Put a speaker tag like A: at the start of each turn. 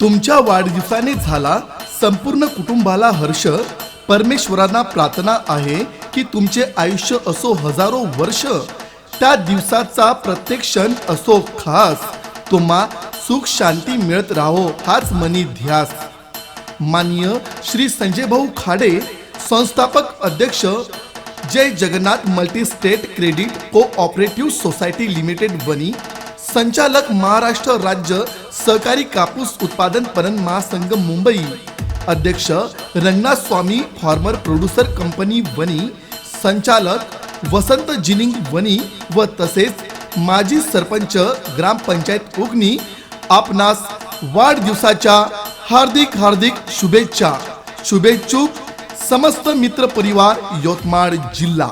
A: तुमच्या वाढदिवसाने झाला संपूर्ण कुटुंबाला हर्ष. परमेश्वरांना प्रार्थना आहे की तुमचे आयुष्य असो हजारो वर्ष. त्या दिवसाचा प्रत्येक क्षण असो खास. तुम्हा सुख शांती मिळत राहो हाच मनी ध्यास. माननीय श्री संजय भाऊ खाडे संस्थापक अध्यक्ष Jai Jagannath multi state credit cooperative society limited बनी. संचालक महाराष्ट्र राज्य सहकारी कापूस उत्पादन पणन महासंघ मुंबई. अध्यक्ष Ranganath Swami farmer producer company Wani संचालक वसंत जिनिंग वनी व तसेच माजी सरपंच ग्रामपंचायत उगनी आपणास वाढदिवसाच्या हार्दिक हार्दिक शुभेच्छा. शुभेच्छुक समस्त मित्र परिवार यवतमाळ जिल्हा.